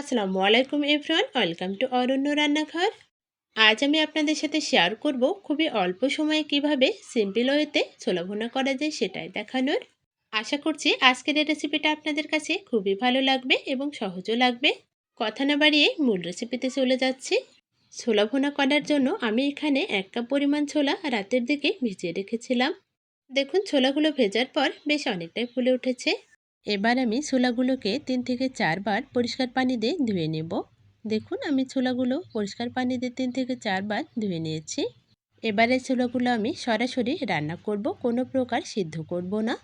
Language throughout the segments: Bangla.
আসসালামু আলাইকুম এভরিওয়ান, ওয়েলকাম টু অরণ্য রান্নাঘর। আজ আমি আপনাদের সাথে শেয়ার করব খুবই অল্প সময়ে কীভাবে সিম্পল ওয়েতে ছোলা ভুনা করা যায় সেটাই দেখানোর। আশা করছি আজকের এই রেসিপিটা আপনাদের কাছে খুবই ভালো লাগবে এবং সহজও লাগবে। কথা না বাড়িয়ে মূল রেসিপিতে চলে যাচ্ছি। ছোলা ভুনা করার জন্য আমি এখানে এক কাপ পরিমাণ ছোলা রাতের দিকে ভিজিয়ে রেখেছিলাম। দেখুন, ছোলাগুলো ভেজার পর বেশ অনেকটাই ফুলে উঠেছে। এবার আমি ছোলাগুলোকে তিন থেকে চারবার পরিষ্কার পানি দিয়ে ধুয়ে নেব। দেখুন, আমি ছোলাগুলো পরিষ্কার পানি দিয়ে তিন থেকে চারবার ধুয়ে নিয়েছি। এবারে ছোলাগুলো আমি সরাসরি রান্না করব, কোনো প্রকার সিদ্ধ করব না।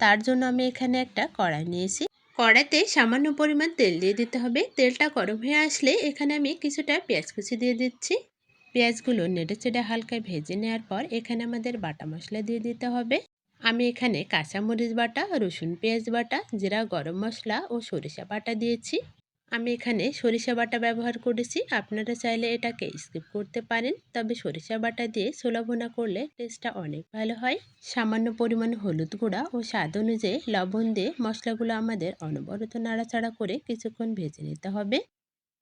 তার জন্য আমি এখানে একটা কড়াই নিয়েছি। কড়াইতে সামান্য পরিমাণ তেল দিয়ে দিতে হবে। তেলটা গরম হয়ে আসলে এখানে আমি কিছুটা পেঁয়াজ কুচি দিয়ে দিচ্ছি। পেঁয়াজগুলো নেড়ে চেড়ে হালকা ভেজে নেওয়ার পর এখানে আমাদের বাটা মশলা দিয়ে দিতে হবে। আমি এখানে কাঁচামরিচ বাটা, রসুন পেঁয়াজ বাটা, জিরা, গরম মশলা ও সরিষা বাটা দিয়েছি। আমি এখানে সরিষা বাটা ব্যবহার করেছি। আপনারা চাইলে এটাকে স্কিপ করতে পারেন, তবে সরিষা বাটা দিয়ে ছোলা ভোনা করলে টেস্টটা অনেক ভালো হয়। সামান্য পরিমাণ হলুদ গুঁড়া ও স্বাদ অনুযায়ী লবণ দিয়ে মশলাগুলো আমাদের অনবরত নাড়াচাড়া করে কিছুক্ষণ ভেজে নিতে হবে।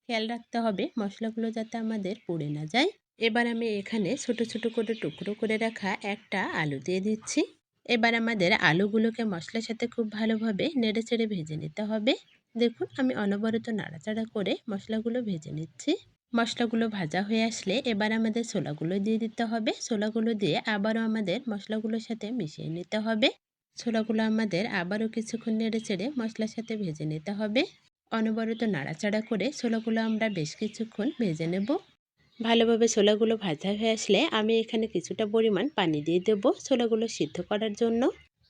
খেয়াল রাখতে হবে মশলাগুলো যাতে আমাদের পুড়ে না যায়। এবার আমি এখানে ছোট ছোট করে টুকরো করে রাখা একটা আলু দিয়ে দিচ্ছি। এবার আমাদের আলুগুলোকে মশলার সাথে খুব ভালোভাবে নেড়ে চেড়ে ভেজে নিতে হবে। দেখুন, আমি অনবরত নাড়াচাড়া করে মশলাগুলো ভেজে নিচ্ছি। মশলাগুলো ভাজা হয়ে আসলে এবার আমাদের ছোলাগুলো দিয়ে দিতে হবে। ছোলাগুলো দিয়ে আবারও আমাদের মশলাগুলোর সাথে মিশিয়ে নিতে হবে। ছোলাগুলো আমাদের আবারও কিছুক্ষণ নেড়ে চেড়ে মশলার সাথে ভেজে নিতে হবে। অনবরত নাড়াচাড়া করে ছোলাগুলো আমরা বেশ কিছুক্ষণ ভেজে নেব। ভালোভাবে ছোলাগুলো ভাজা হয়ে আসলে আমি এখানে কিছুটা পরিমাণ পানি দিয়ে দেবো ছোলাগুলো সিদ্ধ করার জন্য।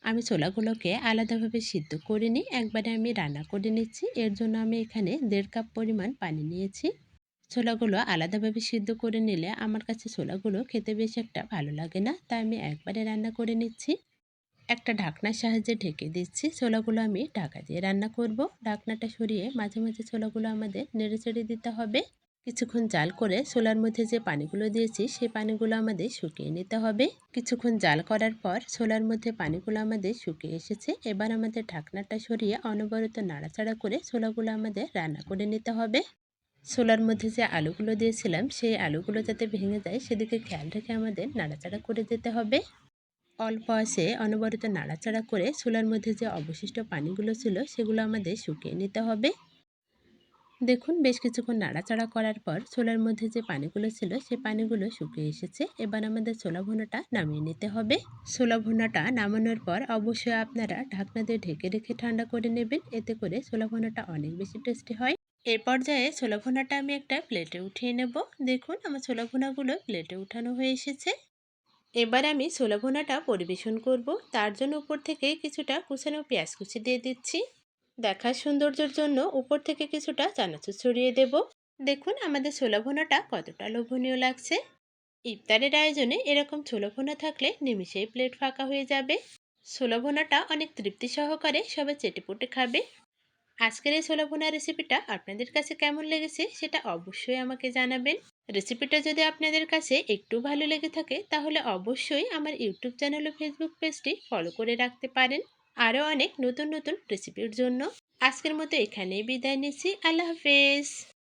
আমি ছোলাগুলোকে আলাদাভাবে সিদ্ধ করে নিই। একবারে আমি রান্না করে নিচ্ছি। এর জন্য আমি এখানে দেড় কাপ পরিমাণ পানি নিয়েছি। ছোলাগুলো আলাদাভাবে সিদ্ধ করে নিলে আমার কাছে ছোলাগুলো খেতে বেশ একটা ভালো লাগে না, তাই আমি একবারে রান্না করে নিচ্ছি। একটা ঢাকনার সাহায্যে ঢেকে দিচ্ছি। ছোলাগুলো আমি ঢাকা দিয়ে রান্না করব। ঢাকনাটা সরিয়ে মাঝে মাঝে ছোলাগুলো আমাদের নেড়ে চেড়ে দিতে হবে। কিছুক্ষণ জাল করে ছোলার মধ্যে যে পানিগুলো দিয়েছি, সেই পানিগুলো আমাদের শুকিয়ে নিতে হবে। কিছুক্ষণ জাল করার পর ছোলার মধ্যে পানিগুলো আমাদের শুকিয়ে এসেছে। এবার আমাদের ঢাকনাটা সরিয়ে অনবরত নাড়াচাড়া করে ছোলাগুলো আমাদের রান্না করে নিতে হবে। ছোলার মধ্যে যে আলুগুলো দিয়েছিলাম, সেই আলুগুলো যাতে ভেঙে যায়, সেদিকে খেয়াল রেখে আমাদের নাড়াচাড়া করে দিতে হবে। অল্প আসে অনবরত নাড়াচাড়া করে ছোলার মধ্যে যে অবশিষ্ট পানিগুলো ছিল, সেগুলো আমাদের শুকিয়ে নিতে হবে। দেখুন, বেশ কিছুক্ষণ নাড়াচাড়া করার পর ছোলার মধ্যে যে পানিগুলো ছিল, সে পানিগুলো শুকিয়ে এসেছে। এবার আমাদের ছোলা ভুনাটা নামিয়ে নিতে হবে। ছোলা ভুনাটা নামানোর পর অবশ্যই আপনারা ঢাকনা দিয়ে ঢেকে রেখে ঠান্ডা করে নেবেন। এতে করে ছোলা ভুনাটা অনেক বেশি টেস্টি হয়। এই পর্যায়ে ছোলা ভুনাটা আমি একটা প্লেটে উঠিয়ে নেব। দেখুন, আমার ছোলা ভুনাগুলো প্লেটে উঠানো হয়ে এসেছে। এবার আমি ছোলা ভুনাটা পরিবেশন করব। তার জন্য উপর থেকে কিছুটা কুচানো পেঁয়াজ কুচি দিয়ে দিচ্ছি। দেখার সৌন্দর্যের জন্য উপর থেকে কিছুটা চানাচুর ছড়িয়ে দেব। দেখুন আমাদের ছোলা ভোনাটা কতটা লোভনীয় লাগছে। ইফতারের আয়োজনে এরকম ছোলা ভোনা থাকলে নিমিশেই প্লেট ফাঁকা হয়ে যাবে। ছোলা ভোনাটা অনেক তৃপ্তি সহকারে সবাই চেটেপুটে খাবে। আজকের এই ছোলা ভোনা রেসিপিটা আপনাদের কাছে কেমন লেগেছে সেটা অবশ্যই আমাকে জানাবেন। রেসিপিটা যদি আপনাদের কাছে একটু ভালো লেগে থাকে তাহলে অবশ্যই আমার ইউটিউব চ্যানেল ও ফেসবুক পেজটি ফলো করে রাখতে পারেন। আরও অনেক নতুন নতুন রেসিপির জন্য আজকের মতো এখানেই বিদায় নিচ্ছি। আল্লাহ হাফেজ।